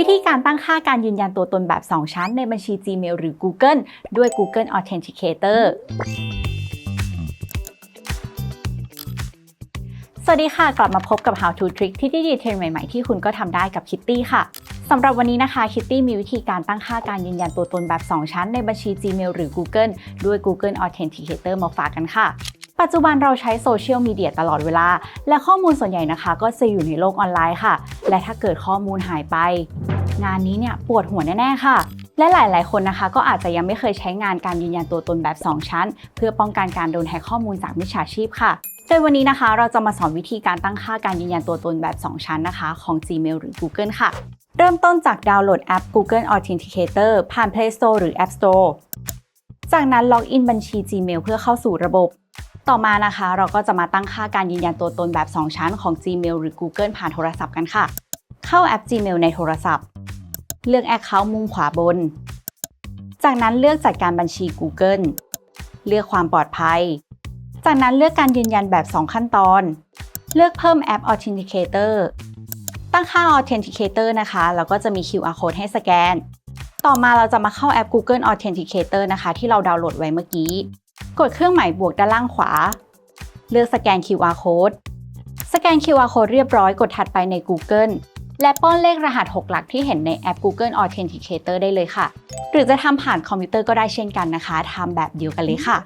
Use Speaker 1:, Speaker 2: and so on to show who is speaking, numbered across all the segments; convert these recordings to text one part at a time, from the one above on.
Speaker 1: วิธีการตั้งค่าการยืนยันตัวตนแบบ 2 ชั้นในบัญชี Gmail หรือ Google ด้วย Google Authenticator สวัสดีค่ะ กลับมาพบกับ How to Trick ที่ดีเทรนใหม่ ๆ ที่คุณก็ทำได้กับ Kitty ค่ะสำหรับวันนี้นะคะ Kitty มีวิธีการตั้งค่าการยืนยันตัวตนแบบ 2 ชั้นในบัญชี Gmail หรือ Google ด้วย Google Authenticator มาฝากกันค่ะ ปัจจุบันเราใช้โซเชียลมีเดียตลอดเวลา และข้อมูลส่วนใหญ่นะคะ ก็จะอยู่ในโลกออนไลน์ค่ะ และถ้าเกิดข้อมูลหายไป งานนี้เนี่ยปวดหัวแน่ ๆ ค่ะและหลาย ๆ คนนะคะ ก็อาจจะยังไม่เคยใช้งานการยืนยันตัวตนแบบ 2 ชั้น เพื่อป้องกันการโดนแฮกข้อมูลจากมิจฉาชีพค่ะ โดยวันนี้นะคะ เราจะมาสอนวิธีการตั้งค่าการยืนยันตัวตนแบบ 2 ชั้นนะคะ ของ Gmail หรือ Google ค่ะ เริ่มต้นจากดาวน์โหลดแอป Google Authenticator ผ่าน Play Store หรือ App Store จากนั้นล็อกอินบัญชี Gmail เพื่อเข้าสู่ระบบ ต่อมานะคะเราก็จะมาตั้งค่าการยืนยันตัวตนแบบ 2 ชั้นของ Gmail หรือ Google ผ่านโทรศัพท์กันค่ะ เข้าแอป Gmail ในโทรศัพท์ เลือก Account มุมขวาบน จากนั้นเลือกจัดการบัญชี Google เลือกความปลอดภัย จากนั้นเลือกการยืนยันแบบ 2 ขั้นตอน เลือกเพิ่มแอป Authenticator ตั้งค่า Authenticator นะคะแล้วก็จะมี QR code ให้สแกน ต่อมาเราจะมาเข้าแอป Google Authenticator นะคะ ที่เราดาวน์โหลดไว้เมื่อกี้ กดเครื่องหมายบวกด้านล่างขวา เลือกสแกน QR code สแกน QR code เรียบร้อยกดถัดไปใน Google และป้อนเลขรหัส 6 หลักที่เห็นในแอป Google Authenticator ได้เลยค่ะ หรือจะทำผ่านคอมพิวเตอร์ก็ได้เช่นกันนะคะทำแบบเดียวกันเลยค่ะ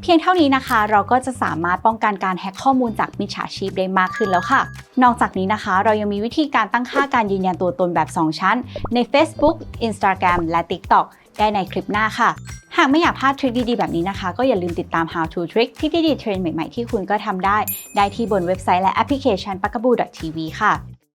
Speaker 1: เพียงเท่านี้นะคะ เราก็จะสามารถป้องกันการแฮ็กข้อมูลจากมิจฉาชีพได้มากขึ้นแล้วค่ะ นอกจากนี้นะคะ เรายังมีวิธีการตั้งค่าการยืนยันตัวตนแบบ 2 ชั้น ใน Facebook Instagram และ TikTok ได้ในคลิปหน้าค่ะ หากไม่อยากพลาดทริคดีๆ แบบนี้นะคะ ก็อย่าลืมติดตาม How to Trick ที่ดีๆเทรนด์ใหม่ๆ ที่คุณก็ทำได้ ได้ที่บนเว็บไซต์และแอปพลิเคชัน p a k a b o o TV ค่ะ